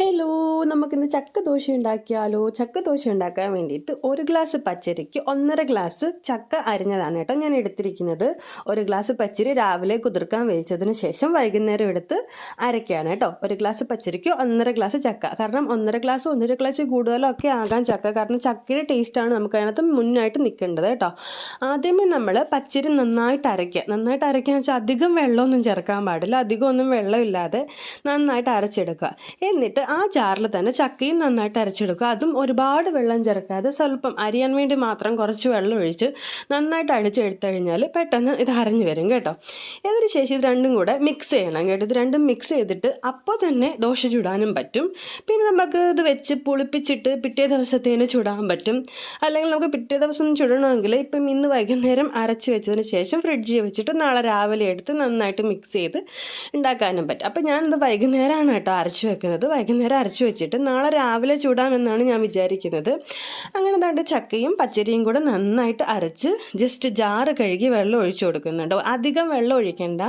Hello നമുക്കിന്ന് ചക്ക ദോശ ഉണ്ടാക്കിയാലോ? ചക്ക ദോശ ഉണ്ടാക്കാൻ വേണ്ടിയിട്ട് ഒരു ഗ്ലാസ് പച്ചരിക്ക് ഒന്നര ഗ്ലാസ് ചക്ക അരിഞ്ഞതാണ് കേട്ടോ ഞാൻ എടുത്തിരിക്കുന്നത്. ഒരു ഗ്ലാസ് പച്ചരി രാവിലെ കുതിർക്കാൻ വേവിച്ചതിന് ശേഷം വൈകുന്നേരം എടുത്ത് അരയ്ക്കുകയാണ് കേട്ടോ. ഒരു ഗ്ലാസ് പച്ചരിക്ക് ഒന്നര ഗ്ലാസ് ചക്ക. കാരണം ഒന്നര ഗ്ലാസ് ഒന്നര ഗ്ലാസ് കൂടുതലൊക്കെ ആകാൻ ചക്ക. കാരണം ചക്കയുടെ ടേസ്റ്റാണ് നമുക്ക് അതിനകത്ത് മുന്നായിട്ട് നിൽക്കേണ്ടത് കേട്ടോ. ആദ്യമേ നമ്മൾ പച്ചരി നന്നായിട്ട് അരയ്ക്കുക. നന്നായിട്ട് അരയ്ക്കുക വെച്ചാൽ അധികം വെള്ളമൊന്നും ചേർക്കാൻ പാടില്ല. അധികം ഒന്നും വെള്ളമില്ലാതെ നന്നായിട്ട് അരച്ചെടുക്കുക. എന്നിട്ട് ആ ജാറിൽ തന്നെ ചക്കയും നന്നായിട്ട് അരച്ചെടുക്കുക അതും ഒരുപാട് വെള്ളം ചേർക്കാതെ സ്വല്പം അരിയാൻ വേണ്ടി മാത്രം കുറച്ച് വെള്ളം ഒഴിച്ച് നന്നായിട്ട് അടിച്ചെടുത്തു കഴിഞ്ഞാൽ പെട്ടെന്ന് ഇത് അരഞ്ഞു വരും കേട്ടോ. ശേഷം ഇത് രണ്ടും കൂടെ മിക്സ് ചെയ്യണം കേട്ടോ. ഇത് രണ്ടും മിക്സ് ചെയ്തിട്ട് അപ്പോൾ തന്നെ ദോശ ചുടാനും പറ്റും. പിന്നെ നമുക്ക് ഇത് വെച്ച് പുളിപ്പിച്ചിട്ട് പിറ്റേ ദിവസത്തേന് ചുടാൻ പറ്റും. അല്ലെങ്കിൽ നമുക്ക് പിറ്റേ ദിവസം ചുടണമെങ്കിൽ ഇപ്പം ഇന്ന് വൈകുന്നേരം അരച്ച് വെച്ചതിന് ശേഷം ഫ്രിഡ്ജിൽ വെച്ചിട്ട് നാളെ രാവിലെ എടുത്ത് നന്നായിട്ട് മിക്സ് ചെയ്ത് ഉണ്ടാക്കാനും പറ്റും. അപ്പം ഞാനിത് വൈകുന്നേരമാണ് കേട്ടോ അരച്ച് വെക്കുന്നത്. വൈകുന്നേരം അരച്ച് വെച്ചിട്ട് നാളെ രാവിലെ ചൂടാമെന്നാണ് ഞാൻ വിചാരിക്കുന്നത്. അങ്ങനെ തണ്ട് ചക്കയും പച്ചരിയും കൂടെ നന്നായിട്ട് അരച്ച് ജസ്റ്റ് ജാറ് കഴുകി വെള്ളം ഒഴിച്ചു കൊടുക്കുന്നുണ്ട്. അധികം വെള്ളം ഒഴിക്കേണ്ട.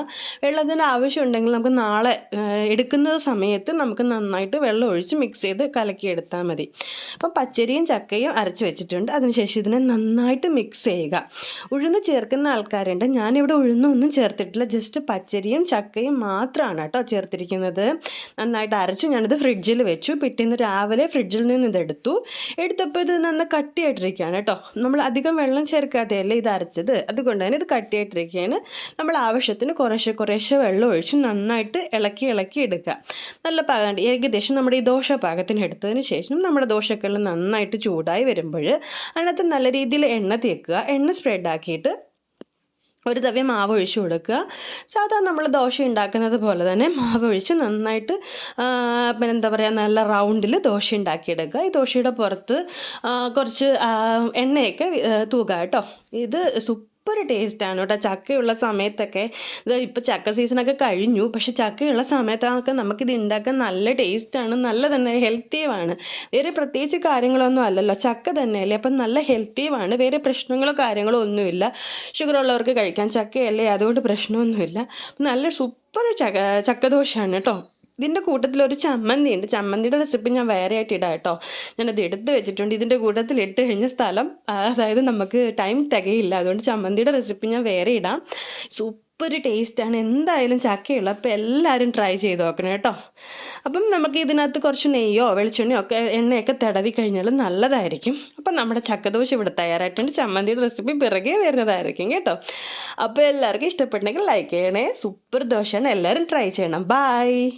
വെള്ളത്തിന്റെ ആവശ്യമുണ്ടെങ്കിൽ നമുക്ക് നാളെ എടുക്കുന്ന സമയത്ത് നമുക്ക് നന്നായിട്ട് വെള്ളം ഒഴിച്ച് മിക്സ് ചെയ്ത് കലക്കിയെടുത്താൽ മതി. അപ്പം പച്ചരിയും ചക്കയും അരച്ച് വെച്ചിട്ടുണ്ട്. അതിനുശേഷം ഇതിനെ നന്നായിട്ട് മിക്സ് ചെയ്യുക. ഉഴുന്ന് ചേർക്കുന്ന ആൾക്കാരുണ്ട്. ഞാനിവിടെ ഉഴുന്നൊന്നും ചേർത്തിട്ടില്ല. ജസ്റ്റ് പച്ചരിയും ചക്കയും മാത്രമാണ് കേട്ടോ ചേർത്തിരിക്കുന്നത്. നന്നായിട്ട് അരച്ചു. ഞാനിത് ഫ്രിഡ്ജിൽ വെച്ചു. പിറ്റേന്ന് രാവിലെ ഫ്രിഡ്ജിൽ നിന്ന് ഇതെടുത്തു. എടുത്തപ്പോൾ ഇത് നന്ന കട്ടിയായിട്ടിരിക്കുകയാണ് കേട്ടോ. നമ്മൾ അധികം വെള്ളം ചേർക്കാതെയല്ലേ ഇത് അരച്ചത്? അതുകൊണ്ട് തന്നെ ഇത് കട്ടിയായിട്ടിരിക്കുകയാണ്. നമ്മൾ ആവശ്യത്തിന് കുറേശ്ശെ കുറേശ്ശെ വെള്ളം ഒഴിച്ച് നന്നായിട്ട് ഇളക്കി ഇളക്കി എടുക്കുക. നല്ല പാകം ഏകദേശം നമ്മുടെ ഈ ദോശ പാകത്തിന് എടുത്തതിന് ശേഷം നമ്മുടെ ദോശക്കല്ല് നന്നായിട്ട് ചൂടായി വരുമ്പോൾ അതിനകത്ത് നല്ല രീതിയിൽ എണ്ണ തേക്കുക. എണ്ണ സ്പ്രെഡ് ആക്കിയിട്ട് ഒരു തവ്യ മാവ് ഒഴിച്ചു കൊടുക്കുക. സാധാരണ നമ്മൾ ദോശ ഉണ്ടാക്കുന്നത് പോലെ തന്നെ മാവ് ഒഴിച്ച് നന്നായിട്ട് പിന്നെ എന്താ പറയുക നല്ല റൗണ്ടിൽ ദോശ ഉണ്ടാക്കിയെടുക്കുക. ഈ ദോശയുടെ പുറത്ത് കുറച്ച് എണ്ണയൊക്കെ ആ, കേട്ടോ. ഇത് സൂപ്പർ ടേസ്റ്റാണ് കേട്ടോ ചക്കയുള്ള സമയത്തൊക്കെ ഇത് ഇപ്പോൾ ചക്ക സീസണൊക്കെ കഴിഞ്ഞു. പക്ഷെ ചക്കയുള്ള സമയത്തൊക്കെ നമുക്കിത് ഉണ്ടാക്കാൻ നല്ല ടേസ്റ്റ് ആണ് നല്ല തന്നെ ഹെൽത്തിയുമാണ്. വേറെ പ്രത്യേകിച്ച് കാര്യങ്ങളൊന്നും അല്ലല്ലോ. ചക്ക തന്നെയല്ലേ. അപ്പം നല്ല ഹെൽത്തിയുമാണ്. വേറെ പ്രശ്നങ്ങളോ കാര്യങ്ങളോ ഒന്നുമില്ല. ഷുഗർ ഉള്ളവർക്ക് കഴിക്കാൻ ചക്കയല്ലേ. അതുകൊണ്ട് പ്രശ്നമൊന്നുമില്ല. നല്ല സൂപ്പർ ചക്ക ചക്കദോശയാണ് കേട്ടോ. ഇതിന്റെ കൂട്ടത്തിൽ ഒരു ചമ്മന്തി ഉണ്ട് ചമ്മന്തിയുടെ റെസിപ്പി ഞാൻ വേറെ ആയിട്ട് ഇടാം കേട്ടോ. ഞാനത് എടുത്ത് വെച്ചിട്ടുണ്ട്. ഇതിന്റെ കൂട്ടത്തിൽ ഇട്ട് കഴിഞ്ഞ സ്ഥലം അതായത് നമുക്ക് ടൈം തികയില്ല. അതുകൊണ്ട് ചമ്മന്തിയുടെ റെസിപ്പി ഞാൻ വേറെ ഇടാം. സൂപ്പർ ടേസ്റ്റാണ് എന്തായാലും ചക്കയുള്ള അപ്പോൾ എല്ലാവരും ട്രൈ ചെയ്ത് നോക്കണം കേട്ടോ. അപ്പം നമുക്ക് ഇതിനകത്ത് കുറച്ച് നെയ്യോ വെളിച്ചെണ്ണയോ ഒക്കെ എണ്ണയൊക്കെ തടവി കഴിഞ്ഞാൽ നല്ലതായിരിക്കും. അപ്പം നമ്മുടെ ചക്കദോശ ഇവിടെ തയ്യാറായിട്ടുണ്ട്. ചമ്മന്തിയുടെ റെസിപ്പി പിറകെ വരുന്നതായിരിക്കും കേട്ടോ. അപ്പോൾ എല്ലാവർക്കും ഇഷ്ടപ്പെട്ടെങ്കിൽ ലൈക്ക് ചെയ്യണേ. സൂപ്പർ ദോശയാണ്. എല്ലാവരും ട്രൈ ചെയ്യണം. ബൈ